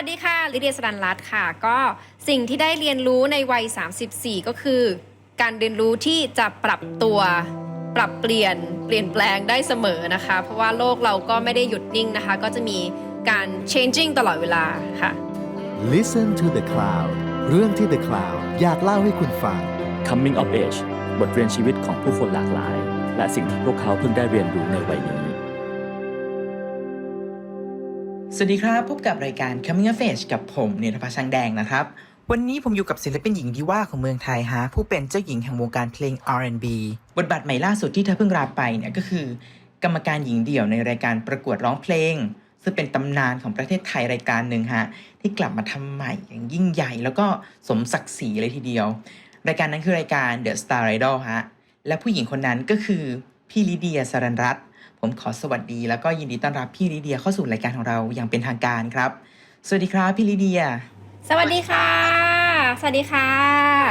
วัสดีค่ะ ลิเดียสรันรัตน์ค่ะ ก็สิ่งที่ได้เรียนรู้ในวัย 34 ก็คือ การเรียนรู้ที่จะปรับตัว ปรับเปลี่ยน เปลี่ยนแปลงได้เสมอนะคะ เพราะว่าโลกเราก็ไม่ได้หยุดนิ่งนะคะ ก็จะมีการ changing ตลอดเวลาค่ะ Listen to the Cloud เรื่องที่ The Cloud อยากเล่าให้คุณฟัง Coming of Age บทเรียนชีวิตของผู้คนหลากหลาย และสิ่งที่พวกเขาเพิ่งได้เรียนรู้ในวัยนี้ สวัสดีครับ พบกับรายการ Coming of Age กับผมเนธภาช้างแดงนะครับ วันนี้ผมอยู่กับศิลปินหญิงดีว่าของเมืองไทยฮะ ผู้เป็นเจ้าหญิงแห่งวงการเพลง R&B บทบาทใหม่ล่าสุดที่เธอเพิ่งรับไปเนี่ยก็คือ กรรมการหญิงเดี่ยวในรายการประกวดร้องเพลง ซึ่งเป็นตำนานของประเทศไทยรายการหนึ่งฮะ ที่กลับมาทำใหม่อย่างยิ่งใหญ่ แล้วก็สมศักดิ์ศรีเลยทีเดียว รายการนั้นคือรายการ The Star Idol ฮะและผู้หญิงคนนั้นก็คือพี่ลิเดียสรันรัตน์ ผมขอสวัสดีแล้วก็ยินดีต้อนรับพี่ลิเดียเข้าสู่รายการของเราอย่างเป็นทางการครับ สวัสดีครับพี่ลิเดีย สวัสดีค่ะ สวัสดีค่ะ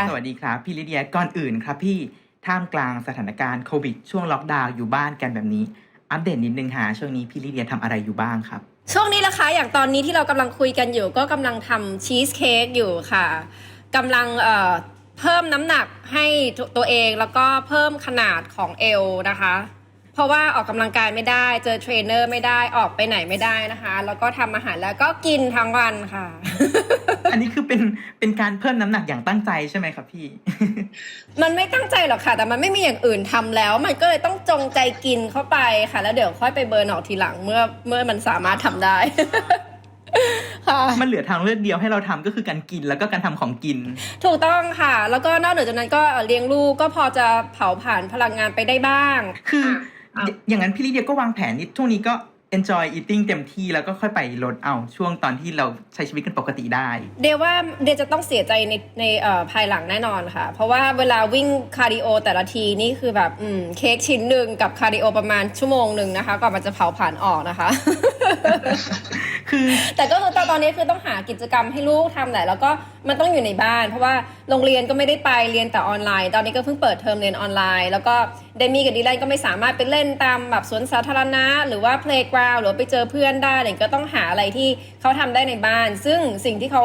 สวัสดีครับพี่ลิเดียก่อนอื่นครับพี่ท่ามกลางสถานการณ์โควิดช่วงล็อกดาวน์อยู่บ้านกันแบบนี้ อัปเดตนิดนึงหาช่วงนี้พี่ลิเดียทำอะไรอยู่บ้างครับ ช่วงนี้นะคะอย่างตอนนี้ที่เรากำลังคุยกันอยู่ ก็กำลังทำชีสเค้กอยู่ค่ะกำลังเอ่อเพิ่มน้ำหนักให้ตตัวเองแล้วก็เพิ่มขนาดของเอวนะคะ เพราะว่าออกกำลังกายไม่ได้ เจอเทรนเนอร์ไม่ได้ออกไปไหนไม่ได้นะคะ แล้วก็ทำอาหารแล้วก็กินทั้งวันค่ะ อันนี้คือเป็นเป็นการเพิ่มน้ำหนักอย่างตั้งใจใช่ไหมครับพี่ มันไม่ตั้งใจหรอกค่ะ แต่มันไม่มีอย่างอื่นทำแล้ว มันก็เลยต้องจงใจกินเข้าไปค่ะ แล้วเดี๋ยวค่อยไปเบิร์นออกทีหลังเมื่อเมื่อมันสามารถทำได้ค่ะมันเหลือทางเลือกเดียวให้เราทำก็คือการกินแล้วก็การทำของกิน ถูกต้องค่ะ แล้วก็นอกเหนือจากนั้นก็เอ่อเลี้ยงลูกก็พอจะเผาผ่านพลังงานไปได้บ้าง คือ อย่างนั้นพี่ลิเดียก็วางแผนนี่ช่วงนี้ก็ enjoy eating เต็มที่แล้วก็ค่อยไปลดเอาช่วงตอนที่เราใช้ชีวิตกันปกติได้ เดยวว่าเดยวจะต้องเสียใจในในเอ่อภายหลังแน่นอนค่ะ เพราะว่าเวลาวิ่งคาร์ดิโอแต่ละทีนี่คือแบบอืมเค้กชิ้นหนึ่งกับคาร์ดิโอประมาณชั่วโมงหนึ่งนะคะก่อนมันจะเผาผ่านออกนะคะ คือแต่ก็คือตอนตอนนี้คือต้องหากิจกรรมให้ลูกทำแหละแล้วก็มันต้องอยู่ในบ้าน เพราะว่าโรงเรียนก็ไม่ได้ไปเรียนแต่ออนไลน์ ตอนนี้ก็เพิ่งเปิดเทอมเรียนออนไลน์ แล้วก็เดมี่กับดีแลนก็ไม่สามารถไปเล่นตามแบบสวนสาธารณะหรือว่าเพลย์กราวหรือว่าไปเจอเพื่อนได้อะไรก็ต้องหาอะไรที่เขาทำได้ในบ้าน ซึ่งสิ่งที่เขา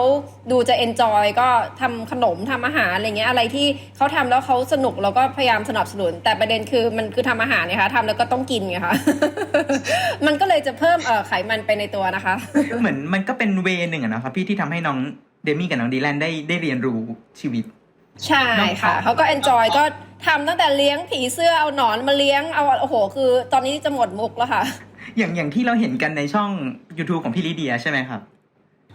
ดูจะเอนจอยก็ทำขนมทำอาหารอะไรเงี้ยอะไรที่เขาทำแล้วเขาสนุกเราก็พยายามสนับสนุน แต่ประเด็นคือมันคือทำอาหารนะคะทำแล้วก็ต้องกินไงคะมันก็เลยจะเพิ่มเอ่อไขมันไปในตัวนะคะเหมือนมันก็เป็นเวย์หนึ่งอะนะครับพี่ที่ทำให้น้องเดมี่กับน้องดีแลนได้ได้เรียนรู้ชีวิต ใช่ค่ะเขาก็ enjoy ก็ทำตั้งแต่เลี้ยงผีเสื้อเอาหนอนมาเลี้ยงเอาโอ้โห คือตอนนี้จะหมดมุกแล้วค่ะ อย่างอย่างที่เราเห็นกันในช่อง YouTube ของพี่ลิเดียใช่ไหมครับ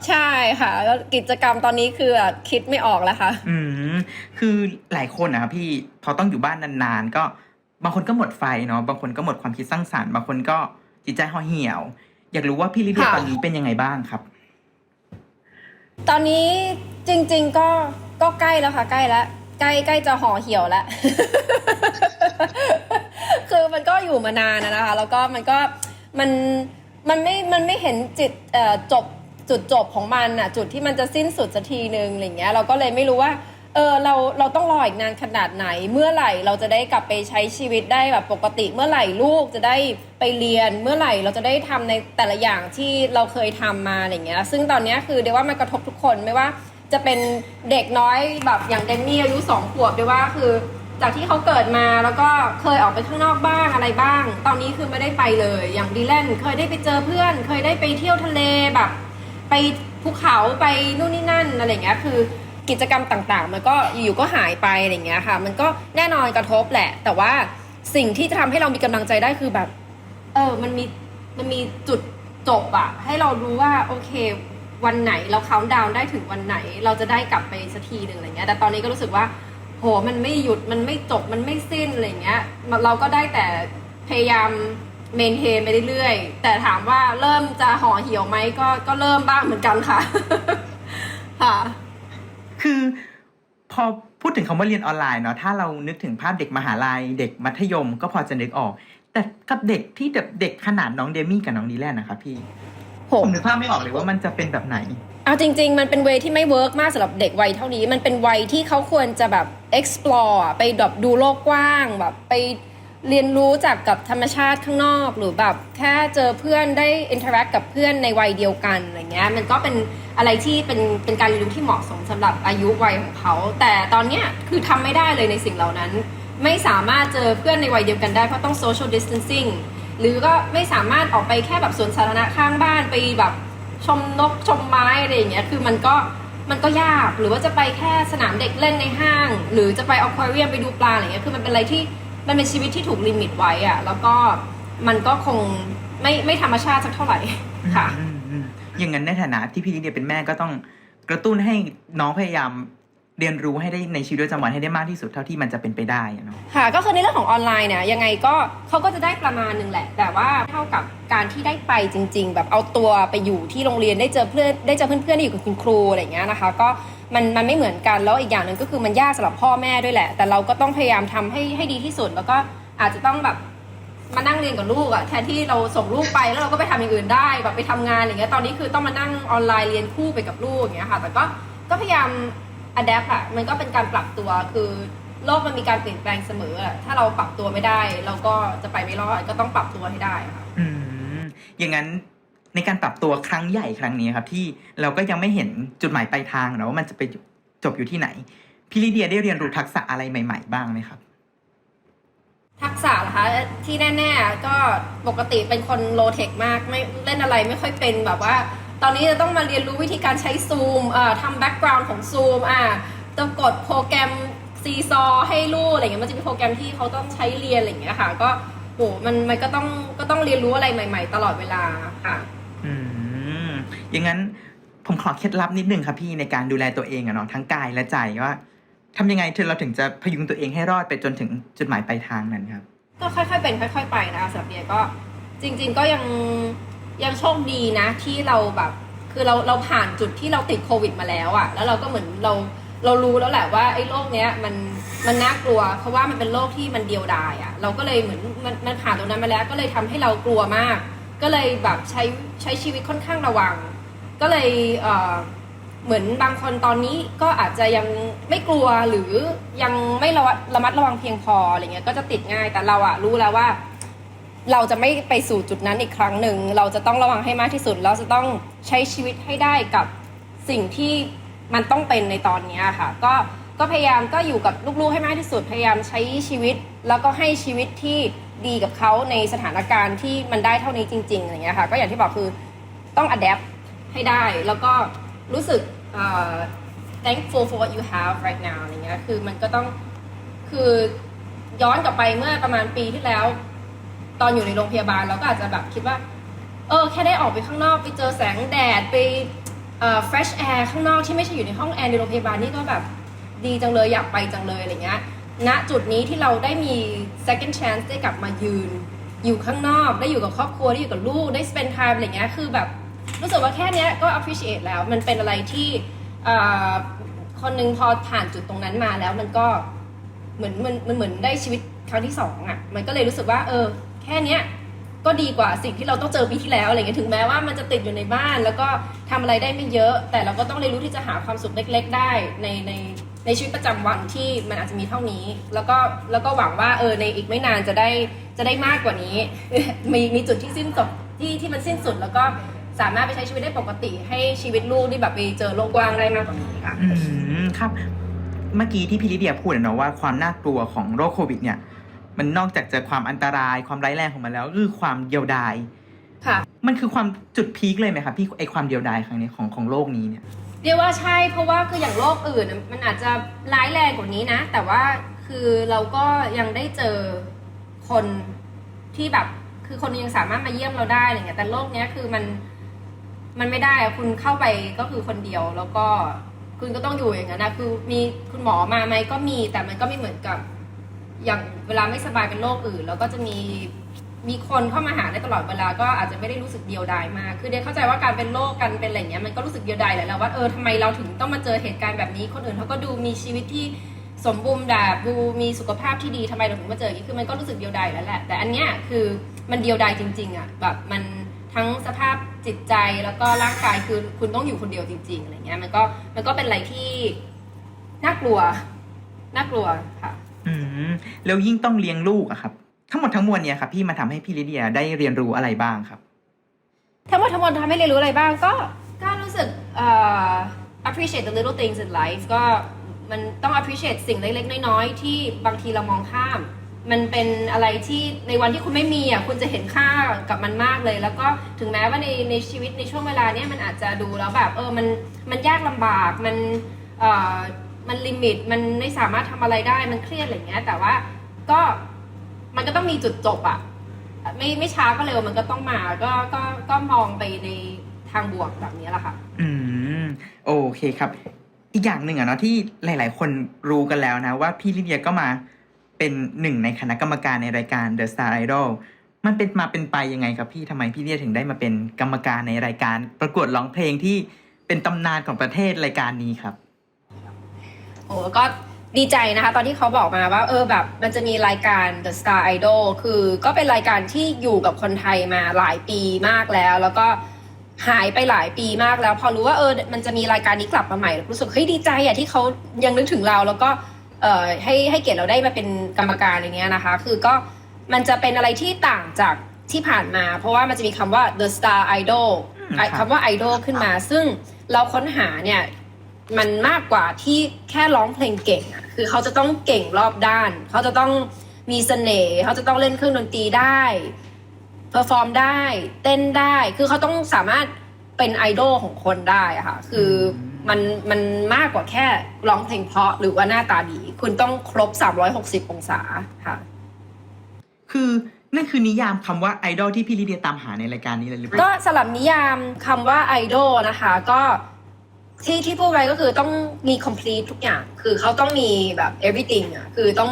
ใช่ค่ะ แล้วกิจกรรมตอนนี้คือคิดไม่ออกแล้วค่ะ อืมคือหลายคนนะครับพี่พอต้องอยู่บ้านนานๆ ก็บางคนก็หมดไฟเนาะบางคนก็หมดความคิดสร้างสรรค์บางคนก็จิตใจห่อเหี่ยว อยากรู้ว่าพี่ลิเดียค่ะตอนนี้เป็นยังไงบ้างครับ ตอนนี้จริง ๆก็ก็ใกล้แล้วค่ะ ใกล้แล้วใกล้ใกล้จะห่อเหี่ยวแล้วคือมันก็อยู่มานานนะนะคะ แล้วก็มันก็ มันมันไม่มันไม่เห็นจิตเอ่อจบจุดจบของมันอะจุดที่มันจะสิ้นสุดสักทีหนึ่งอะไรเงี้ยเราก็เลยไม่รู้ว่าเออเราเราต้องรออีกนานขนาดไหน เมื่อไหร่เราจะได้กลับไปใช้ชีวิตได้แบบปกติ เมื่อไหร่ลูกจะได้ไปเรียน เมื่อไหร่เราจะได้ทำในแต่ละอย่างที่เราเคยทำมาอะไรเงี้ย ซึ่งตอนนี้คือเดี๋ยวว่ามันกระทบทุกคนไม่ว่าจะเป็นเด็กน้อยแบบอย่างเดนมี่อายุสองขวบเด้วยว่าคือ จากที่เขาเกิดมาแล้วก็เคยออกไปข้างนอกบ้างอะไรบ้าง ตอนนี้คือไม่ได้ไปเลย อย่างดีแลนเคยได้ไปเจอเพื่อน เคยได้ไปเที่ยวทะเลแบบ ไปภูเขาไปนู่นนี่นั่นอะไรเงี้ยคือกิจกรรมต่างๆ มันก็อยู่ๆก็หายไปอะไรเงี้ยค่ะ มันก็แน่นอนกระทบแหละ แต่ว่าสิ่งที่จะทำให้เรามีกำลังใจได้คือแบบ เออมันมีมันมีจุดจบอะให้เรารู้ว่าโอเค วันไหนเราเขาดาวน์ได้ถึงวันไหน เราจะได้กลับไปสักทีหนึ่งอะไรเงี้ยแต่ตอนนี้ก็รู้สึกว่า โหมันไม่หยุดมันไม่จบมันไม่สิ้นอะไรเงี้ย เราก็ได้แต่พยายามเมนเทนไปเรื่อยๆแต่ถามว่าเริ่มจะห่อเหี่ยวไหมก็ก็เริ่มบ้างเหมือนกันค่ะ ค่ะ คือพอพูดถึงคำว่าเรียนออนไลน์เนาะถ้าเรานึกถึงภาพเด็กมหาลัย เด็กมัธยมก็พอจะนึกออก แต่กับเด็กที่แบบเด็กขนาดน้องเดมี่กับน้องดีแลนนะครับพี่โหผมนึกภาพไม่ออกเลยว่ามันจะเป็นแบบไหน เอาจริง ๆ มันเป็นเวที่ไม่เวิร์กมากสำหรับเด็กวัยเท่านี้ มันเป็นวัยที่เขาควรจะแบบ explore ไปแบบดูโลกกว้างแบบไปเรียนรู้จากกับธรรมชาติข้างนอก หรือแบบแค่เจอเพื่อนได้อินเทอร์แอคกับเพื่อนในวัยเดียวกันอะไรเงี้ยมันก็เป็นอะไรที่เป็นเป็นการเรียนรู้ที่เหมาะสมสำหรับอายุวัยของเขา แต่ตอนเนี้ยคือทำไม่ได้เลยในสิ่งเหล่านั้น ไม่สามารถเจอเพื่อนในวัยเดียวกันได้เพราะต้อง social distancing หรือก็ไม่สามารถออกไปแค่แบบสวนสาธารณะข้างบ้านไปแบบ ชมนกชมไม้อะไรอย่างเงี้ยคือมันก็มันก็ยากหรือว่าจะไปแค่สนามเด็กเล่นในห้าง หรือจะไปอควาเรียมไปดูปลาอะไรเงี้ยคือมันเป็นอะไรที่มันเป็นชีวิตที่ถูกลิมิตไว้อะแล้วก็มันก็คงไม่ไม่ธรรมชาติสักเท่าไหร่ค่ะอืมอืมอย่างนั้นในฐานะที่พี่ลิเดียเป็นแม่ก็ต้องกระตุ้นให้น้องพยายาม เรียนรู้ให้ได้ในชีวิตประจำวันให้ได้มากที่สุดเท่าที่มันจะเป็นไปได้อะเนาะ ค่ะก็คือในเรื่องของออนไลน์เนี่ยยังไงก็เขาก็จะได้ประมาณหนึ่งแหละ แต่ว่าเท่ากับการที่ได้ไปจริง ๆ แบบเอาตัวไปอยู่ที่โรงเรียนได้เจอเพื่อนได้เจอเพื่อนๆที่อยู่กับคุณครูอะไรอย่างเงี้ยนะคะ ก็มันมันไม่เหมือนกันแล้วอีกอย่างหนึ่งก็คือมันยากสำหรับพ่อแม่ด้วยแหละ แต่เราก็ต้องพยายามทำให้ให้ดีที่สุด แล้วก็อาจจะต้องแบบมานั่งเรียนกับลูกอะแทนที่เราส่งลูกไปแล้วเราก็ไปทำอย่างอื่นได้แบบไปทำงานอย่างเงี้ยตอนนี้คือต้องมานั่งออนไลน์เรียนคู่ไปกับลูกอย่างเงี้ยค่ะ แต่ก็ก็พยายาม adapt อะมันก็เป็นการปรับตัวคือโลกมันมีการเปลี่ยนแปลงเสมออะถ้าเราปรับตัวไม่ได้ เราก็จะไปไม่รอดก็ต้องปรับตัวให้ได้ค่ะอืมอย่างนั้นในการปรับตัวครั้งใหญ่ครั้งนี้ครับ ที่เราก็ยังไม่เห็นจุดหมายปลายทางนะว่ามันจะไปจบอยู่ที่ไหนพี่ลิเดียได้เรียนรู้ทักษะอะไรใหม่ ๆ บ้างไหมครับ ทักษะเหรอคะที่แน่ ๆ ก็ปกติเป็นคนโลเทคมากไม่เล่นอะไรไม่ค่อยเป็นแบบว่า ตอนนี้จะต้องมาเรียนรู้วิธีการใช้ซูมอ่าทำแบ็กกราวน์ของซูมอ่าต้องกดโปรแกรมซีซอให้ลูกอะไรเงี้ยมันจะมีโปรแกรมที่เขาต้องใช้เรียนอะไรอย่างเงี้ยค่ะ ก็โหมันมันก็ต้องก็ต้องเรียนรู้อะไรใหม่ ๆ ตลอดเวลาค่ะอืมอย่างนั้นผมขอเคล็ดลับนิดนึงครับพี่ในการดูแลตัวเองอะเนาะทั้งกายและใจว่าทำยังไงถึงเราถึงจะพยุงตัวเองให้รอดไปจนถึงจุดหมายปลายทางนั้นครับ ก็ค่อยๆเป็นค่อย ๆ ไปนะคะสำหรับเดียก็จริง ๆ ก็ยัง ยังโชคดีนะที่เราแบบ คือเราเราผ่านจุดที่เราติดโควิดมาแล้วอะแล้วเราก็เหมือนเราเรารู้แล้วแหละว่าไอ้โรคเนี้ยมันมันน่ากลัว เพราะว่ามันเป็นโรคที่มันเดียวดายอะเราก็เลยเหมือนมันมันผ่านตรงนั้นมาแล้ว ก็เลยทำให้เรากลัวมาก ก็เลยแบบใช้ใช้ชีวิตค่อนข้างระวัง ก็เลยเอ่อเหมือนบางคนตอนนี้ก็อาจจะยังไม่กลัวหรือยังไม่ระระมัดระวังเพียงพออะไรเงี้ยก็จะติดง่ายแต่เราอะรู้แล้วว่า เราจะไม่ไปสู่จุดนั้นอีกครั้งหนึ่ง เราจะต้องระวังให้มากที่สุด เราจะต้องใช้ชีวิตให้ได้กับสิ่งที่มันต้องเป็นในตอนนี้ค่ะ ก็ก็พยายามก็อยู่กับลูกๆให้มากที่สุด พยายามใช้ชีวิต แล้วก็ให้ชีวิตที่ดีกับเขาในสถานการณ์ที่มันได้เท่านี้จริงๆอะไรเงี้ยค่ะ ก็อย่างที่บอกคือต้อง adapt ให้ได้ แล้วก็รู้สึก thankful for what you have right now อะไรเงี้ย คือมันก็ต้อง คือย้อนกลับไปเมื่อประมาณปีที่แล้ว ตอนอยู่ในโรงพยาบาลเราก็อาจจะแบบคิดว่า เออ แค่ได้ออกไปข้างนอกไปเจอแสงแดดไปเอ่อ fresh air ข้างนอกที่ไม่ใช่อยู่ในห้องแอร์ในโรงพยาบาลนี่ก็แบบดีจังเลยอยากไปจังเลยอะไรเงี้ยณจุดนี้ที่เราได้มี second chance ได้กลับมายืน อยู่ข้างนอกได้อยู่กับครอบครัวได้อยู่กับลูกได้ spend time อะไรเงี้ยคือแบบรู้สึกว่าแค่นี้ก็ appreciate แล้ว มันเป็นอะไรที่คนหนึงพอผ่านจุดตรงนั้นมาแล้วมันก็เหมือนมันมันเหมือนได้ชีวิตครั้งที่สองอะ มันก็เลยรู้สึกว่า เออ แค่เนี้ยก็ดีกว่าสิ่งที่เราต้องเจอปีที่แล้วอะไรเงี้ยถึงแม้ว่ามันจะติดอยู่ในบ้าน แล้วก็ทำอะไรได้ไม่เยอะ แต่เราก็ต้องเรียนรู้ที่จะหาความสุขเล็ก ๆ ได้ในในในชีวิตประจำวันที่มันอาจจะมีเท่านี้ แล้วก็แล้วก็หวังว่าเออในอีกไม่นานจะได้จะได้มากกว่านี้ มีมีจุดที่สิ้นสุดที่ที่มันสิ้นสุดแล้วก็สามารถไปใช้ชีวิตได้ปกติ ให้ชีวิตลูกที่แบบไปเจอโลกกว้างได้มากกว่านี้ค่ะอืมครับ เมื่อกี้ที่พี่ลิเดียพูดเนาะว่าความน่ากลัวของโรคโควิดเนี่ย มันนอกจากจะความอันตรายความร้ายแรงของมันแล้วก็คือความเดียวดายค่ะ มันคือความจุดพีคเลยไหมครับพี่ไอความเดียวดายครั้งนี้ของของโลกนี้เนี่ยเรียกว่าใช่เพราะว่าคืออย่างโรคอื่นน่ะมันอาจจะร้ายแรงกว่านี้นะ แต่ว่าคือเราก็ยังได้เจอคนที่แบบ คือคนยังสามารถมาเยี่ยมเราได้อะไรเงี้ยแต่โรคเนี้ยคือมันมันไม่ได้อะคุณเข้าไปก็คือคนเดียวแล้วก็คุณก็ต้องอยู่อย่างนั้นนะคือมีคุณหมอมาไหมก็มีแต่มันก็ไม่เหมือนกับ อย่างเวลาไม่สบายเป็นโรคอื่น แล้วก็จะมีมีคนเข้ามาหาได้ตลอดเวลาก็อาจจะไม่ได้รู้สึกเดียวดายมาก คือเดยเข้าใจว่าการเป็นโรคกันเป็นอะไรเงี้ยมันก็รู้สึกเดียวดายแหละแล้วว่าเออทำไมเราถึงต้องมาเจอเหตุการณ์แบบนี้ คนอื่นเขาก็ดูมีชีวิตที่สมบูรณ์แบบดูมีสุขภาพที่ดีทำไมเราถึงมาเจออย่างนี้คือมันก็รู้สึกเดียวดายแล้วแหละ แต่อันเนี้ยคือมันเดียวดายจริง ๆอะแบบมันทั้งสภาพจิตใจแล้วก็ร่างกายคือคุณต้องอยู่คนเดียวจริง ๆอะไรเงี้ยมันก็มันก็เป็นอะไรที่น่ากลัวน่ากลัวค่ะ อืมแล้วยิ่งต้องเลี้ยงลูกอะครับ ทั้งหมดทั้งมวลเนี่ยครับพี่มาทำให้พี่ลิเดียได้เรียนรู้อะไรบ้างครับ ทั้งหมดทั้งมวลทำให้เรียนรู้อะไรบ้างก็ก็รู้สึกเอ่อ appreciate the little things in life ก็มันต้อง appreciate สิ่งเล็กๆ น้อยๆ ที่บางทีเรามองข้าม มันเป็นอะไรที่ในวันที่คุณไม่มีอะคุณจะเห็นค่ากับมันมากเลย แล้วก็ถึงแม้ว่าในในชีวิตในช่วงเวลาเนี้ยมันอาจจะดูแล้วแบบเออมันมันยากลำบากมันเอ่อ มันลิมิตมันไม่สามารถทำอะไรได้มันเครียดอะไรเงี้ย แต่ว่าก็มันก็ต้องมีจุดจบอะไม่ไม่ช้าก็เร็วมันก็ต้องมาก็ก็ก็มองไปในทางบวกแบบนี้แหละค่ะ อืมโอเคครับ อีกอย่างหนึ่งอะเนาะที่หลาย ๆ คนรู้กันแล้วนะ ว่าพี่ลิเดียก็มาเป็นหนึ่งในคณะกรรมการในรายการ The Star Idol มันเป็นมาเป็นไปยังไงครับพี่ทำไมพี่ลิเดียถึงได้มาเป็นกรรมการในรายการ ประกวดร้องเพลงที่เป็นตำนานของประเทศรายการนี้ครับ โอ้ก็ดีใจนะคะ ตอนที่เขาบอกมาว่า เออแบบมันจะมีรายการ The Star Idol คือก็เป็นรายการที่อยู่กับคนไทยมาหลายปีมากแล้ว แล้วก็หายไปหลายปีมากแล้ว พอรู้ว่าเออมันจะมีรายการนี้กลับมาใหม่ รู้สึกเฮ้ยดีใจอะที่เขายังนึกถึงเราแล้วก็เอ่อให้ให้เกียรติเราได้มาเป็นกรรมการอย่างเงี้ยนะคะ คือก็มันจะเป็นอะไรที่ต่างจากที่ผ่านมา เพราะว่ามันจะมีคำว่า The Star Idol อืมไอ้ครับคำว่า idol ขึ้นมา ซึ่งเราค้นหาเนี่ย มันมากกว่าที่แค่ร้องเพลงเก่งอะคือเขาจะต้องเก่งรอบด้าน เขาจะต้องมีเสน่ห์เขาจะต้องเล่นเครื่องดนตรีได้เพอร์ฟอร์มได้เต้นได้คือเขาต้องสามารถเป็นไอดอลของคนได้อะค่ะ คือมันมันมากกว่าแค่ร้องเพลงเพราะหรือว่าหน้าตาดี คุณต้องครบ 360 องศาค่ะ คือนั่นคือนิยามคำว่าไอดอลที่พี่ลิเดียตามหาในรายการนี้เลยหรือเปก็ล่าสลับนิยามคำว่าไอดอลนะคะ ก็ ที่ที่พูดไว้ก็คือต้องมี complete ทุกอย่าง คือเขาต้องมีแบบ everything อะ คือต้อง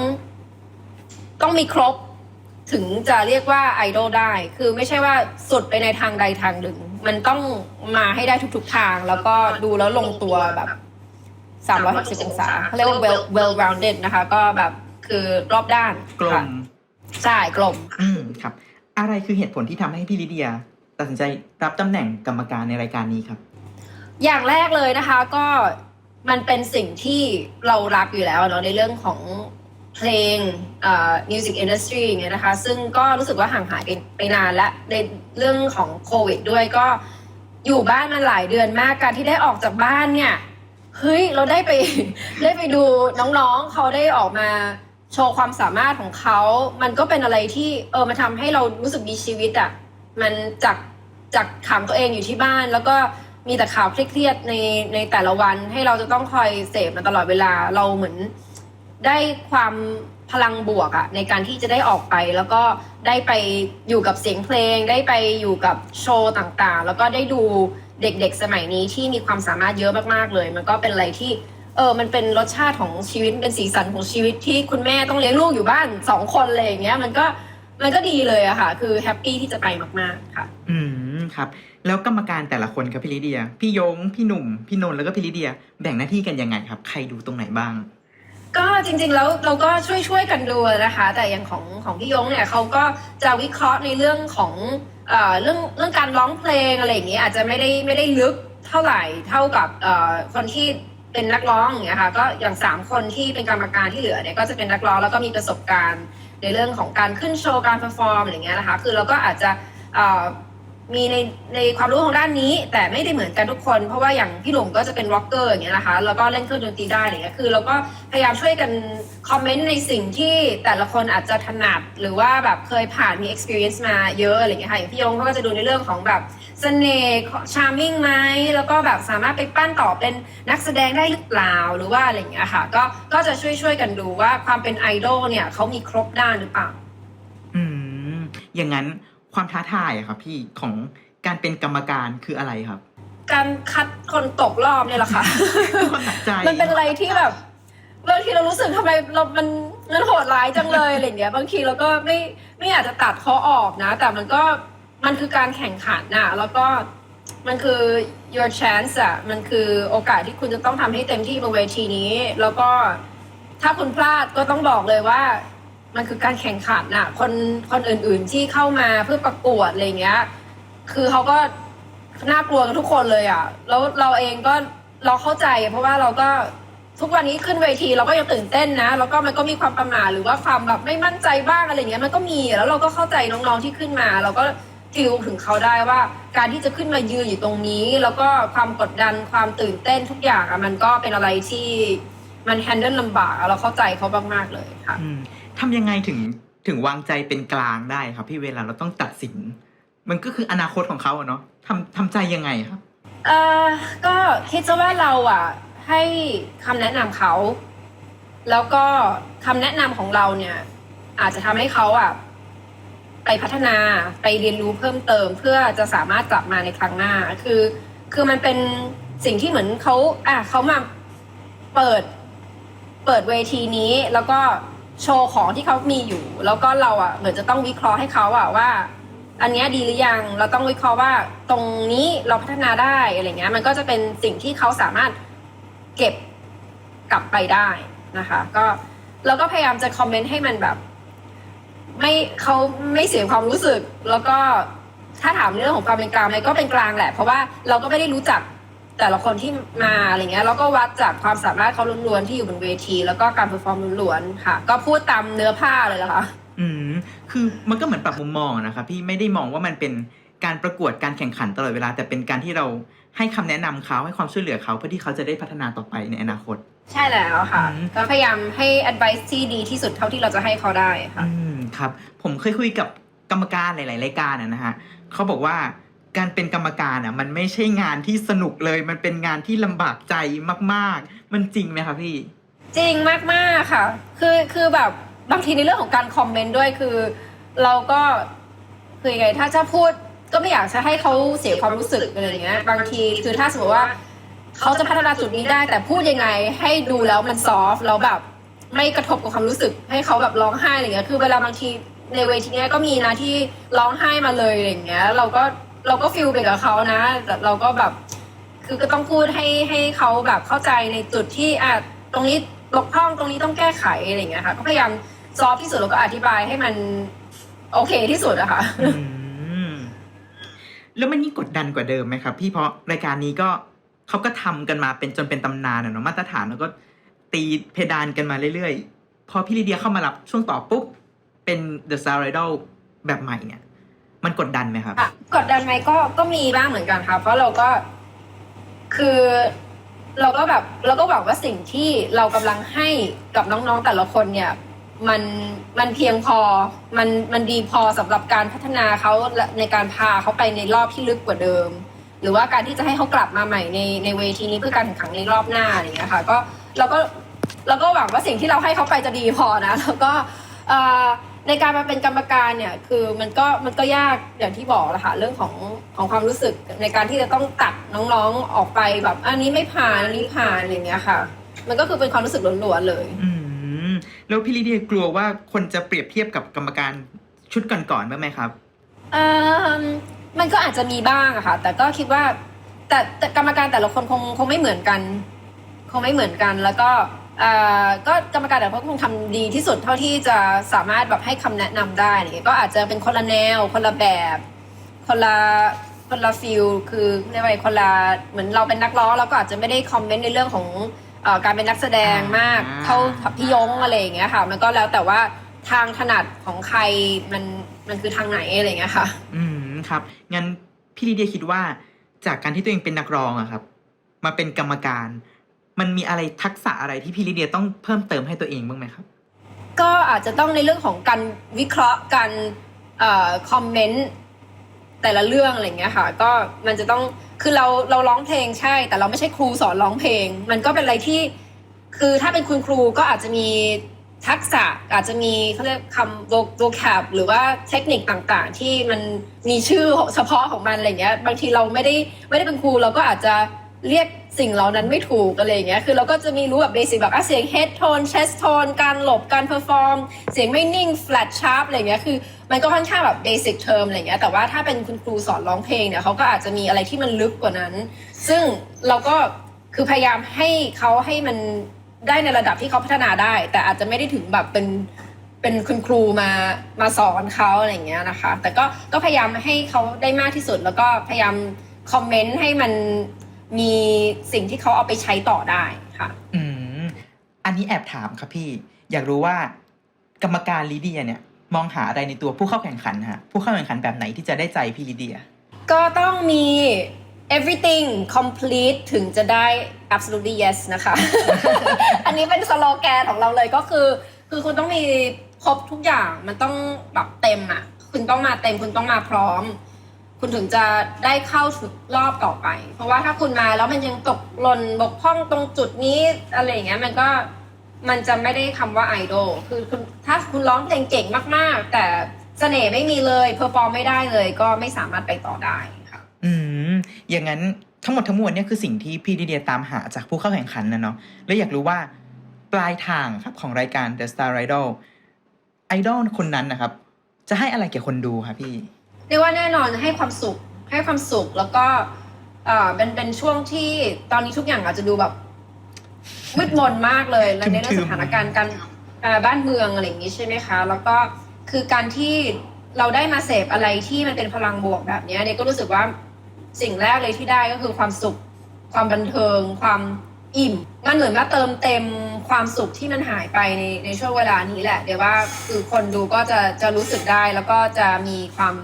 ต้องมีครบ ถึงจะเรียกว่าไอดอลได้ คือไม่ใช่ว่าสุดไปในทางใดทางหนึ่ง มันต้องมาให้ได้ทุกๆทาง แล้วก็ดูแล้วลงตัวแบบ360องศาเขาเรียกว่า well well rounded นะคะ ก็แบบคือรอบด้านกลค่ะมใช่กลมอืมครับ อะไรคือเหตุผลที่ทำให้พี่ลิเดีย ตัดสินใจรับตำแหน่งกรรมการในรายการนี้ครับ อย่างแรกเลยนะคะก็มันเป็นสิ่งที่เรารักอยู่แล้วเนาะในเรื่องของเพลงเอ่อ music industry อย่างเงี้ยนะคะ ซึ่งก็รู้สึกว่าห่างหายไปไปนานและในเรื่องของโควิดด้วยก็อยู่บ้านมาหลายเดือนมากการที่ได้ออกจากบ้านเนี่ยเฮ้ยเราได้ไปได้ไปดูน้องๆเขาได้ออกมาโชว์ความสามารถของเขา มันก็เป็นอะไรที่เออมันทำให้เรารู้สึกมีชีวิตอะ่ะ มันจากจากขังตัวเองอยู่ที่บ้านแล้วก็ มีแต่ข่าวเครียดๆในในแต่ละวันให้เราจะต้องคอยเสพมันตลอดเวลาเราเหมือนได้ความพลังบวกอะในการที่จะได้ออกไป แล้วก็ได้ไปอยู่กับเสียงเพลง ได้ไปอยู่กับโชว์ต่างๆ แล้วก็ได้ดูเด็กๆสมัยนี้ที่มีความสามารถเยอะมากๆเลย มันก็เป็นอะไรที่เออ มันเป็นรสชาติของชีวิต เป็นสีสันของชีวิตที่คุณแม่ต้องเลี้ยงลูกอยู่บ้านสองคนเลยอย่างเงี้ย มันก็ มันก็ดีเลยอะค่ะ คือแฮปปี้ที่จะไปมากๆค่ะ อืมครับ แล้วกรรมการแต่ละคนครับพี่ลิเดีย พี่ยง พี่หนุ่ม พี่นนท์แล้วก็พี่ลิเดีย แบ่งหน้าที่กันยังไงครับ ใครดูตรงไหนบ้าง ก็จริงๆแล้วเราก็ช่วยช่วยๆกันดูนะคะ แต่อย่างของของพี่ยงเนี่ยเขาก็จะวิเคราะห์ในเรื่องของเอ่อเรื่องเรื่องการร้องเพลงอะไรอย่างเงี้ยอาจจะไม่ได้ไม่ได้ลึกเท่าไหร่เท่ากับเอ่อคนที่เป็นนักร้องอย่างเงี้ยค่ะก็อย่างสามคนที่เป็นกรรมการที่เหลือเนี่ยก็จะเป็นนักร้องแล้วก็มีประสบการณ์ ในเรื่องของการขึ้นโชว์การเปอร์ฟอร์มอะไรเงี้ยนะคะ คือเราก็อาจจะ มีในในความรู้ของด้านนี้ แต่ไม่ได้เหมือนกันทุกคน เพราะว่าอย่างพี่หนุ่มก็จะเป็นร็อกเกอร์อย่างเงี้ยนะคะแล้วก็เล่นเครื่องดนตรีได้อะไรเงี้ยคือเราก็พยายามช่วยกันคอมเมนต์ในสิ่งที่แต่ละคนอาจจะถนัดหรือว่าแบบเคยผ่านมี experience มาเยอะอะไรเงี้ยค่ะอย่างพี่ยงเขาก็จะดูในเรื่องของแบบเสน่ห์ charming ไหมแล้วก็แบบสามารถไปปั้นต่อเป็นนักแสดงได้หรือเปล่าหรือว่าอะไรเงี้ยค่ะ ก็ก็จะช่วยช่วยกันดูว่าความเป็นไอดอลเนี่ยเขามีครบด้านหรือเปล่า อืมอย่างนั้น ความท้าทายอะครับพี่ของการเป็นกรรมการคืออะไรครับ การคัดคนตกรอบเนี่ยแหละค่ะ คนหนักใจ มันเป็นอะไรที่แบบบางทีเรารู้สึกทำไมเรา มันมันโหดร้ายจังเลยอะไรอย่างเงี้ย บางทีเราก็ไม่ไม่อยากจะตัดเขาออกนะ แต่มันก็มันคือการแข่งขันน่ะแล้วก็มันคือ your chance อะมันคือโอกาสที่คุณจะต้องทำให้เต็มที่บนเวทีนี้ แล้วก็ถ้าคุณพลาดก็ต้องบอกเลยว่า มันคือการแข่งขันน่ะคนคนอื่นๆที่เข้ามาเพื่อประกวดอะไรเงี้ย คือเขาก็น่ากลัวกันทุกคนเลยอะแล้วเราเองก็เราเข้าใจ เพราะว่าเราก็ทุกวันนี้ขึ้นเวทีเราก็ยังตื่นเต้นนะ แล้วก็มันก็มีความประหม่าหรือว่าความแบบไม่มั่นใจบ้างอะไรเงี้ยมันก็มีแล้วเราก็เข้าใจน้องๆที่ขึ้นมา เราก็ฟิลถึงเขาได้ว่า การที่จะขึ้นมายืนอยู่ตรงนี้ แล้วก็ความกดดันความตื่นเต้นทุกอย่างอะมันก็เป็นอะไรที่มันแฮนเดิลลำบากเราเข้าใจเขามากๆเลยค่ะ ทำยังไงถึงถึงวางใจเป็นกลางได้ครับพี่เวลาเราต้องตัดสิน มันก็คืออนาคตของเขาอะเนาะทำทำใจยังไงครับเออก็คิดซะว่าเราอะ ให้คำแนะนำเขา แล้วก็คำแนะนำของเราเนี่ย อาจจะทำให้เขาอะ ไปพัฒนาไปเรียนรู้เพิ่มเติม เพื่อจะสามารถกลับมาในครั้งหน้า คือ คือมันเป็นสิ่งที่เหมือนเขาอะเขามาเปิด เปิดเวทีนี้แล้วก็ โชว์ของที่เขามีอยู่ แล้วก็เราอะเหมือนจะต้องวิเคราะห์ให้เขาอะว่า อันนี้ดีหรือยังเราต้องวิเคราะห์ว่าตรงนี้เราพัฒนาได้อะไรเงี้ย มันก็จะเป็นสิ่งที่เขาสามารถเก็บกลับไปได้นะคะ ก็เราก็พยายามจะคอมเมนต์ให้มันแบบ ไม่เขาไม่เสียความรู้สึก แล้วก็ถ้าถามเรื่องของความเป็นกลางมันก็เป็นกลางแหละ เพราะว่าเราก็ไม่ได้รู้จัก แต่ละคนที่มาอะไรเงี้ยแล้วก็วัดจากความสามารถเขาล้วนๆที่อยู่บนเวที แล้วก็การเพอร์ฟอร์มล้วนๆค่ะ ก็พูดตามเนื้อผ้าเลยละค่ะอืมคือมันก็เหมือนปรับมุมมองอะนะครับพี่ไม่ได้มองว่ามันเป็นการประกวดการแข่งขันตลอดเวลา แต่เป็นการที่เราให้คำแนะนำเขาให้ความช่วยเหลือเขาเพื่อที่เขาจะได้พัฒนาต่อไปในอนาคต ใช่แล้วค่ะอืมก็พยายามให้ advice ที่ดีที่สุดเท่าที่เราจะให้เขาได้ค่ะอืมครับ ผมเคยคุยกับกรรมการหลาย ๆ รายการอะนะฮะเขาบอกว่า การเป็นกรรมการอะ มันไม่ใช่งานที่สนุกเลย มันเป็นงานที่ลำบากใจมาก ๆ มันจริงไหมครับพี่ จริงมากๆค่ะ คือคือแบบบางทีในเรื่องของการคอมเมนต์ด้วยคือ เราก็คือยังไงถ้าจะพูดก็ไม่อยากจะให้เขาเสียความรู้สึกอะไรอย่างเงี้ยบางทีคือถ้าสมมติว่าเขาจะพัฒนาจุดนี้ได้ แต่พูดยังไงให้ดูแล้วมันซอฟแล้วแบบไม่กระทบกับความรู้สึก ให้เขาแบบร้องไห้อะไรเงี้ยคือเวลาบางทีในเวทีเนี้ยก็มีนะที่ร้องไห้มาเลยอะไรอย่างเงี้ย เราก็ เราก็ฟิลไปกับเขานะแต่เราก็แบบคือก็ต้องพูดให้ให้เขาแบบเข้าใจในจุดที่อะตรงนี้บกพร่องตรงนี้ต้องแก้ไขอะไรอย่างเงี้ยค่ะ ก็พยายามซอฟที่สุดแล้วก็อธิบายให้มัน โอเคที่สุดอะค่ะแล้วมันยิ่งกดดันกว่าเดิมไหมครับพี่เพราะรายการนี้ก็เขาก็ทำกันมาเป็นจนเป็นตำนานเนาะมาตรฐานแล้วก็ตีเพดานกันมาเรื่อยๆ พอพี่ลีเดียเข้ามารับช่วงต่อปุ๊บ เป็น The Star Idol แบบใหม่เนี่ย มันกดดันไหมครับอะกดดันไหมก็ก็มีบ้างเหมือนกันค่ะเพราะเราก็คือเราก็แบบเราก็หวังว่าสิ่งที่เรากำลังให้กับน้องๆแต่ละคนเนี่ย มันมันเพียงพอมันมันดีพอสำหรับการพัฒนาเขาและในการพาเขาไปในรอบที่ลึกกว่าเดิม หรือว่าการที่จะให้เขากลับมาใหม่ในในเวทีนี้เพื่อการแข่งขันในรอบหน้าอะไรอย่างเงี้ยค่ะก็เราก็เราก็หวังว่าสิ่งที่เราให้เขาไปจะดีพอนะแล้วก็เอ่อ ในการมาเป็นกรรมการเนี่ยคือมันก็มันก็ยากอย่างที่บอกแหละค่ะเรื่องของของความรู้สึกในการที่จะต้องตัดน้องๆออกไปแบบอันนี้ไม่ผ่านอันนี้ผ่านอะไรอย่างเงี้ยค่ะ มันก็คือเป็นความรู้สึกล้วนๆเลย อืมแล้วพี่ลีเดียกลัวว่าคนจะเปรียบเทียบกับกรรมการชุดก่อนๆบ้างไหมครับ เอิ่มมันก็อาจจะมีบ้างอะค่ะ แต่ก็คิดว่าแต่แต่กรรมการแต่ละคนคงคงไม่เหมือนกัน คงไม่เหมือนกันแล้วก็เอ่อ ก็กรรมการแต่ละคนคงทำดีที่สุดเท่าที่จะสามารถแบบให้คำแนะนำได้อะไรเงี้ยก็อาจจะเป็นคนละแนว คนละแบบ คนละคนละฟิลคือเรียกว่าไงคนละเหมือนเราเป็นนักร้องเราก็อาจจะไม่ได้คอมเมนต์ในเรื่องของเอ่อการเป็นนักแสดงมากอ่าเท่าพี่ยงอะไรอย่างเงี้ยค่ะ มันก็แล้วแต่ว่าทางถนัดของใครมันมันคือทางไหนอะไรอย่างเงี้ยค่ะ อืมครับงั้นพี่ลีเดียคิดว่าจากการที่ตัวเองเป็นนักร้องอะครับ มาเป็นกรรมการ มันมีอะไรทักษะอะไรที่พี่ลีเดียต้องเพิ่มเติมให้ตัวเองบ้างไหมครับ ก็อาจจะต้องในเรื่องของการวิเคราะห์การคอมเมนต์แต่ละเรื่องอะไรเงี้ยค่ะ ก็มันจะต้องคือเราเราร้องเพลงใช่ แต่เราไม่ใช่ครูสอนร้องเพลง มันก็เป็นอะไรที่ คือถ้าเป็นคุณครูก็อาจจะมีทักษะอาจจะมีเขาเรียกคำ vocab หรือว่าเทคนิคต่างๆ ที่มันมีชื่อเฉพาะของมันอะไรเงี้ย บางทีเราไม่ได้ไม่ได้เป็นครูเราก็อาจจะ เรียกสิ่งเหล่านั้นไม่ถูกอะไรอย่างเงี้ย คือเราก็จะมีรู้แบบเบสิกแบบอะเสียง head tone chest tone การหลบ การ perform เสียงไม่นิ่ง flat sharp อะไรอย่างเงี้ย คือมันก็ค่อนข้างแบบ basic term อะไรอย่างเงี้ย แต่ว่าถ้าเป็นคุณครูสอนร้องเพลงเนี่ยเขาก็อาจจะมีอะไรที่มันลึกกว่านั้น ซึ่งเราก็คือพยายามให้เขาให้มันได้ในระดับที่เขาพัฒนาได้ แต่อาจจะไม่ได้ถึงแบบเป็นเป็นคุณครูมามาสอนเขาอะไรอย่างเงี้ยนะคะ แต่ก็ก็พยายามให้เขาได้มากที่สุดแล้วก็พยายามคอมเมนต์ให้มัน มีสิ่งที่เขาเอาไปใช้ต่อได้ค่ะ อืมนี้แอบถามครับพี่ อยากรู้ว่ากรรมการลิเดียเนี่ย มองหาอะไรในตัวผู้เข้าแข่งขันฮะผู้เข้าแข่งขันแบบไหนที่จะได้ใจพี่ลิเดีย ก็ต้องมี everything complete ถึงจะได้ absolutely yes นะคะ อันนี้เป็นสโลแกนของเราเลยก็คือ คือคุณต้องมีครบทุกอย่างมันต้องแบบเต็มอะ คุณต้องมาเต็มคุณต้องมาพร้อม คุณถึงจะได้เข้าถึงรอบต่อไป เพราะว่าถ้าคุณมาแล้วมันยังตกหล่นบกพร่องตรงจุดนี้อะไรอย่างเงี้ยมันก็มันจะไม่ได้คำว่าไอดอลคือคุณถ้าคุณร้องเพลงเก่งมากๆ แต่เสน่ห์ไม่มีเลยเพอร์ฟอร์มไม่ได้เลย ก็ไม่สามารถไปต่อได้ค่ะ อืม อย่างนั้นทั้งหมดทั้งมวลเนี่ยคือสิ่งที่พี่ลิเดียตามหาจากผู้เข้าแข่งขันนะเนาะแล้วอยากรู้ว่าปลายทางครับของรายการ The Star Idol ไอดอลคนนั้นนะครับ จะให้อะไรแก่คนดูครับพี่ เรียกว่าแน่นอนให้ความสุขให้ความสุขแล้วก็เอ่อเป็นเป็นช่วงที่ตอนนี้ทุกอย่างอาจจะดูแบบมืดมนมากเลยแล้วในเรื่องทึสมๆถานการณ์การเอ่อบ้านเมืองอะไรอย่างนี้ใช่ไหมคะ แล้วก็คือการที่เราได้มาเสพอะไรที่มันเป็นพลังบวกแบบเนี้ยเนี่ยก็รู้สึกว่าสิ่งแรกเลยที่ได้ก็คือความสุข ความบันเทิง ความอิ่ม มันเหมือนว่าเติมเต็มความสุขที่มันหายไปในในช่วงเวลานี้แหละ เดี๋ยวว่าคือคนดูก็จะจะรู้สึกได้แล้วก็จะมีความ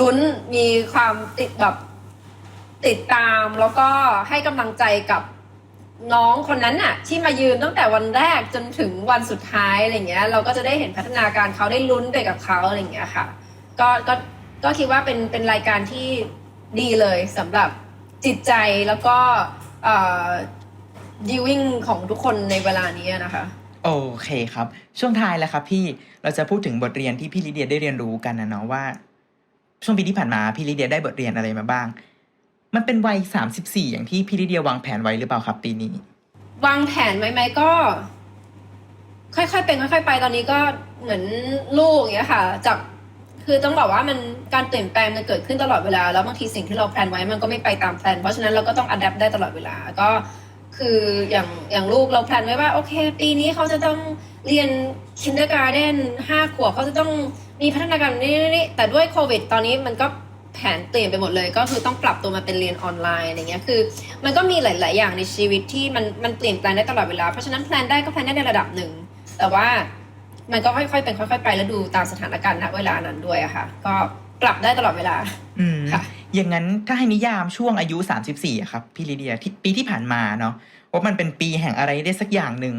ลุ้นมีความติดแบบติดตามแล้วก็ให้กำลังใจกับน้องคนนั้นน่ะ ที่มายืนตั้งแต่วันแรกจนถึงวันสุดท้ายอะไรเงี้ย เราก็จะได้เห็นพัฒนาการเขาได้ลุ้นไปกับเขาอะไรเงี้ยค่ะ ก็ก็ก็คิดว่าเป็นเป็นรายการที่ดีเลยสำหรับจิตใจแล้วก็เอ่อ viewing ของทุกคนในเวลานี้นะคะ โอเคครับ ช่วงท้ายแล้วครับพี่เราจะพูดถึงบทเรียนที่พี่ลิเดียได้เรียนรู้กันนะเนาะว่า ช่วงปีที่ผ่านมาพี่ลิเดียได้บทเรียนอะไรมาบ้าง มันเป็นวัยสามสิบสี่อย่างที่พี่ลิเดียวางแผนไว้หรือเปล่าครับปีนี้ วางแผนไว้ไหมก็ ค่อยๆเป็นค่อย ๆ ไปตอนนี้ก็เหมือนลูกอย่างเงี้ยค่ะ จากคือต้องบอกว่ามันการเปลี่ยนแปลงมันเกิดขึ้นตลอดเวลา แล้วบางทีสิ่งที่เราแพลนไว้มันก็ไม่ไปตามแพลนเพราะฉะนั้นเราก็ต้องอัดแอปได้ตลอดเวลาก็คืออย่างอย่างลูกเราแพลนไว้ว่าโอเค ปีนี้เขาจะต้องเรียน kindergarten ห้าขวบเขาจะต้อง มีพัฒนาการนี่นี่นี่แต่ด้วยโควิด ตอนนี้มันก็แผนเปลี่ยนไปหมดเลย ก็คือต้องปรับตัวมาเป็นเรียนออนไลน์อะไรเงี้ยคือ มันก็มีหลาย ๆ อย่างในชีวิตที่มันมันเปลี่ยนแปลงได้ตลอดเวลาเพราะฉะนั้นแพลนได้ก็แพลนได้ในระดับหนึ่งแต่ว่ามันก็ค่อย ๆ เป็นค่อย ๆ ไปแล้วดูตามสถานการณ์ณเวลานั้นด้วยอะค่ะ ก็ปรับได้ตลอดเวลาอืมค่ะอย่างนั้นถ้าให้นิยามช่วงอายุสามสิบสี่ครับพี่ลิเดียที่ปีที่ผ่านมาเนาะว่ามันเป็นปีแห่งอะไรได้สักอย่างหนึ่ง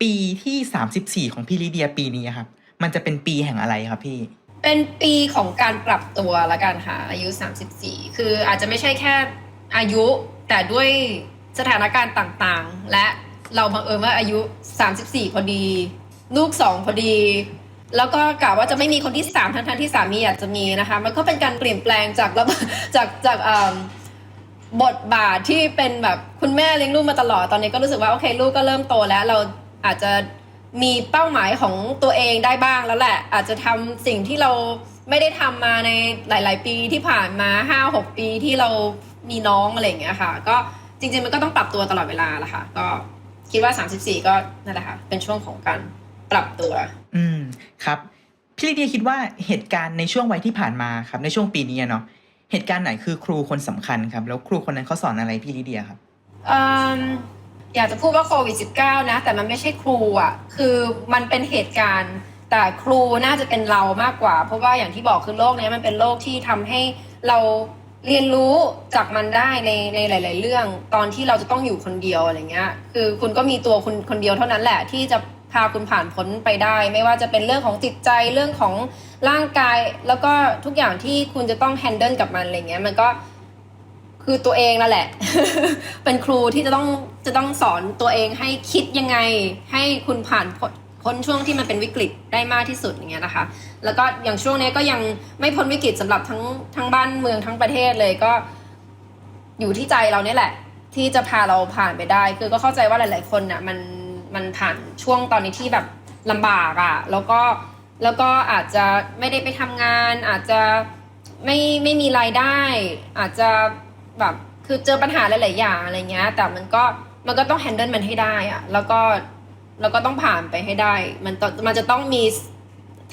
ปีที่สามสิบสี่ของพี่ลิเดียปีนี้ครับ มันจะเป็นปีแห่งอะไรครับพี่ เป็นปีของการปรับตัวละกันค่ะอายุ 34 คืออาจจะไม่ใช่แค่อายุ แต่ด้วยสถานการณ์ต่างๆ และเราบังเอิญว่าอายุ 34 พอดี ลูกสองพอดี แล้วก็กะว่าจะไม่มีคนที่สามทั้งๆที่สามีอยากจะมีนะคะ มันก็เป็นการเปลี่ยนแปลงจากระบบจากจากบทบาทที่เป็นแบบคุณแม่เลี้ยงลูกมาตลอดตอนนี้ก็รู้สึกว่าโอเคลูกก็เริ่มโตแล้วเราอาจจะ มีเป้าหมายของตัวเองได้บ้างแล้วแหละ อาจจะทำสิ่งที่เราไม่ได้ทำมาในหลาย ๆ ปีที่ผ่านมาห้าหกปีที่เรามีน้องอะไรอย่างเงี้ยค่ะ ก็จริง ๆ มันก็ต้องปรับตัวตลอดเวลาแหละค่ะ ก็คิดว่า 34 ก็นั่นแหละค่ะ เป็นช่วงของการปรับตัว อืมครับ พี่ลิเดียคิดว่าเหตุการณ์ในช่วงวัยที่ผ่านมาครับ ในช่วงปีนี้อะเนาะเหตุการณ์ไหนคือครูคนสำคัญครับ แล้วครูคนนั้นเขาสอนอะไรพี่ลิเดียครับ อืม อยากจะพูดว่าโควิด -19 นะ แต่มันไม่ใช่ครูอะ คือมันเป็นเหตุการณ์ แต่ครูน่าจะเป็นเรามากกว่า เพราะว่าอย่างที่บอกคือโลกนี้มันเป็นโลกที่ทำให้เราเรียนรู้จากมันได้ในในหลาย ๆ เรื่อง ตอนที่เราจะต้องอยู่คนเดียวอะไรเงี้ย คือคุณก็มีตัวคุณคนเดียวเท่านั้นแหละ ที่จะพาคุณผ่านพ้นไปได้ ไม่ว่าจะเป็นเรื่องของจิตใจเรื่องของร่างกาย แล้วก็ทุกอย่างที่คุณจะต้องแฮนเดิลกับมันอะไรเงี้ย มันก็ คือตัวเองนั่นแหละ เป็นครูที่จะต้องจะต้องสอนตัวเองให้คิดยังไง ให้คุณผ่านพ้นช่วงที่มันเป็นวิกฤตได้มากที่สุดอย่างเงี้ยนะคะ แล้วก็อย่างช่วงนี้ก็ยังไม่พ้นวิกฤตสำหรับทั้งทั้งบ้านเมืองทั้งประเทศเลยก็อยู่ที่ใจเราเนี่ยแหละ ที่จะพาเราผ่านไปได้ คือก็เข้าใจว่าหลาย ๆ คนน่ะมันมันผ่านช่วงตอนนี้ที่แบบลำบากอะ่ะ แล้วก็แล้วก็อาจจะไม่ได้ไปทำงาน อาจจะไม่ไม่มีรายได้ อาจจะ แบบคือเจอปัญหาหลายๆอย่างอะไรเงี้ย แต่มันก็มันก็ต้องแฮนเดิลมันให้ได้อะแล้วก็แล้วก็ต้องผ่านไปให้ได้ มันต้องมันจะต้องมี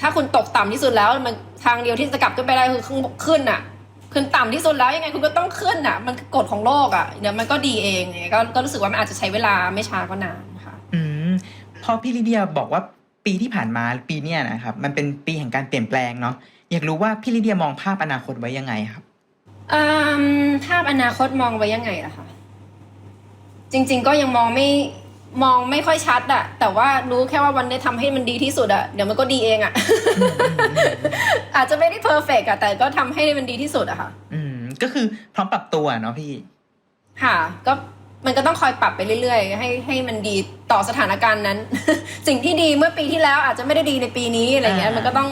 ถ้าคุณตกต่ำที่สุดแล้วมันทางเดียวที่จะกลับขึ้นไปได้คือขึ้นขึ้นอะขึ้นต่ำที่สุดแล้วยังไงคุณก็ต้องขึ้นอะมันกฎของโลกอะเดี๋ยวมันก็ดีเองเนี่ยก็ก็รู้สึกว่ามันอาจจะใช้เวลาไม่ช้าก็นานค่ะ อืมมพอพี่ลิเดียบอกว่าปีที่ผ่านมาปีเนี้ยนะครับมันเป็นปีแห่งการเปลี่ยนแปลงเนาะอยากรู้ว่าพี่ลิเดียมองภาพอนาคตไว้ยังไงครับ อืมภาพอนาคตมองไว้ยังไงล่ะคะ จริง ๆ ก็ยังมองไม่มองไม่ค่อยชัดอะแต่ว่ารู้แค่ว่าวันนี้ทำให้มันดีที่สุดอะเดี๋ยวมันก็ดีเองอะ อาจจะไม่ได้เพอร์เฟกอะแต่ก็ทำให้มันดีที่สุดอะค่ะ อืม ก็คือพร้อมปรับตัวเนาะพี่ ค่ะ ก็มันก็ต้องคอยปรับไปเรื่อยๆ ให้ให้มันดีต่อสถานการณ์นั้น สิ่งที่ดีเมื่อปีที่แล้วอาจจะไม่ได้ดีในปีนี้อะไรเงี้ยอ่ามัมันก็ต้อง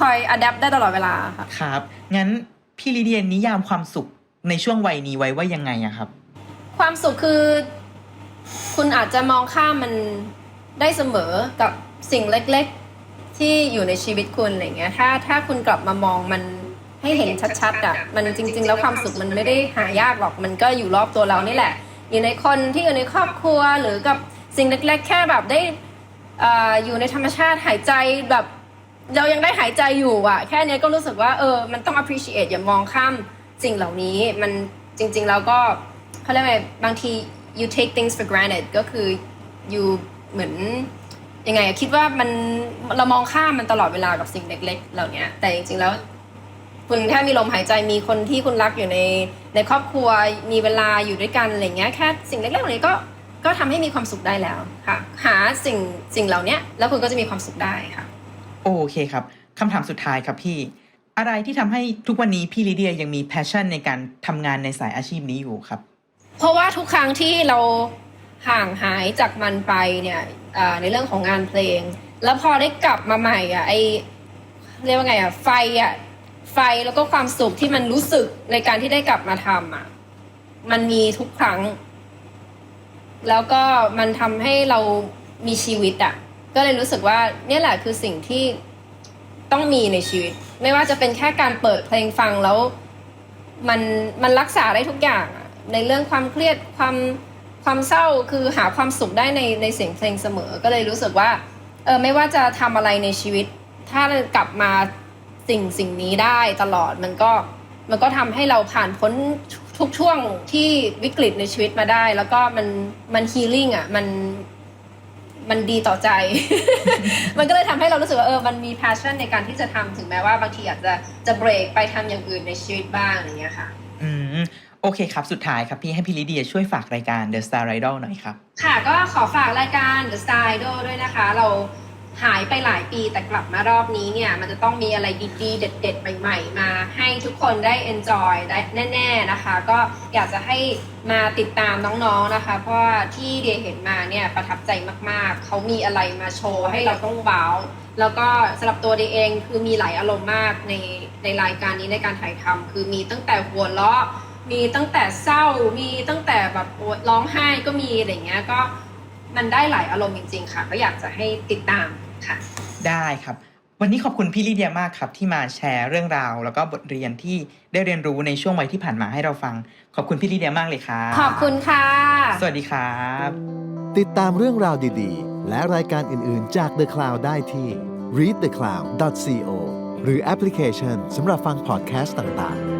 คอยอัดแอปได้ตลอดเวลาค่ะ ครับ งั้น พี่ลิเดียนิยามความสุขในช่วงวัยนี้ไว้ว่ายังไงอะครับ ความสุขคือ คุณอาจจะมองข้ามมันได้เสมอกับสิ่งเล็กๆ ที่อยู่ในชีวิตคุณอะไรเงี้ยถ้าถ้าคุณกลับมามองมันให้เห็นชัดๆอะมันจริง ๆ แล้วความสุขมันไม่ได้หายากหรอกมันก็อยู่รอบตัวเรานี่แหละ อยู่ในคนที่อยู่ในครอบครัวหรือกับสิ่งเล็กๆ แค่แบบได้อ่ออยู่ในธรรมชาติหายใจแบบ เรายังได้หายใจอยู่อะแค่นี้ก็รู้สึกว่าเออมันต้อง appreciate อย่ามองข้ามสิ่งเหล่านี้ มันจริง ๆ แล้วก็เขาเรียกไงบางที you take things for granted ก็คือ you เหมือนยังไงคิดว่ามันเรามองข้ามมันตลอดเวลากับสิ่งเล็ก ๆ เหล่านี้แต่จริง ๆ แล้วคุณแค่มีลมหายใจมีคนที่คุณรักอยู่ในในครอบครัวมีเวลาอยู่ด้วยกันอะไรเงี้ยแค่สิ่งเล็กๆเหล่านี้ก็ก็ทำให้มีความสุขได้แล้วค่ะ หาสิ่งสิ่งเหล่านี้แล้วคุณก็จะมีความสุขได้ค่ะ โอเคครับคำถามสุดท้ายครับพี่ อะไรที่ทำให้ทุกวันนี้พี่ลิเดียยังมี passion ในการทำงานในสายอาชีพนี้อยู่ครับ เพราะว่าทุกครั้งที่เราห่างหายจากมันไปเนี่ยในเรื่องของงานเพลง แล้วพอได้กลับมาใหม่อะไอเรียกว่าไงอะไฟอะไฟแล้วก็ความสุขที่มันรู้สึกในการที่ได้กลับมาทำอะมันมีทุกครั้ง แล้วก็มันทำให้เรามีชีวิตอะ ก็เลยรู้สึกว่าเนี่ยแหละคือสิ่งที่ต้องมีในชีวิต ไม่ว่าจะเป็นแค่การเปิดเพลงฟังแล้ว มันมันรักษาได้ทุกอย่างในเรื่องความเครียดความความเศร้าคือหาความสุขได้ในในเสียงเพลงเสมอ ก็เลยรู้สึกว่าเออไม่ว่าจะทำอะไรในชีวิต ถ้ากลับมาสิ่งสิ่งนี้ได้ตลอดมันก็มันก็ทำให้เราผ่านพ้นทุกช่วงที่วิกฤตในชีวิตมาได้ แล้วก็มันมันฮีลิ่งอะมัน มันดีต่อใจ มันก็เลยทำให้เรารู้สึกว่าเออ มันมี passion ในการที่จะทำถึงแม้ว่าบางทีอาจจะจะเบรกไปทำอย่างอื่นในชีวิตบ้างอะไรเงี้ยค่ะ อืมโอเคครับ สุดท้ายครับพี่ให้พี่ลิเดียช่วยฝากรายการ The Star Idol หน่อยครับ ค่ะก็ขอฝากรายการ The Star Idol ด้วยนะคะ เรา หายไปหลายปีแต่กลับมารอบนี้เนี่ยมันจะต้องมีอะไรดีๆ เด็ด ๆ ใหม่ ๆ มาให้ทุกคนได้ enjoy ได้แน่ ๆนะคะ ก็อยากจะให้มาติดตามน้องๆนะคะ เพราะว่าที่เดียเห็นมาเนี่ยประทับใจมากๆ เขามีอะไรมาโชว์ให้เราต้องว้าวแล้วก็สำหรับตัวเดียเองคือมีหลายอารมณ์มากในในรายการนี้ในการถ่ายทำคือมีตั้งแต่หัวเราะมีตั้งแต่เศร้า มีตั้งแต่แบบร้องไห้ก็มีอะไรเงี้ยก็มันได้หลายอารมณ์จริง ๆ ค่ะ ก็อยากจะให้ติดตาม ค่ะ ได้ครับ วันนี้ขอบคุณพี่ลิเดียมากครับ ที่มาแชร์เรื่องราว แล้วก็บทเรียนที่ได้เรียนรู้ในช่วงวัยที่ผ่านมาให้เราฟัง ขอบคุณพี่ลิเดียมากเลยครับขอบคุณค่ะ สวัสดีครับ ติดตามเรื่องราวดีๆ และรายการอื่นๆจาก The Cloud ได้ที่ readthecloud.co หรือแอปพลิเคชันสำหรับฟังพอดแคสต์ต่างๆ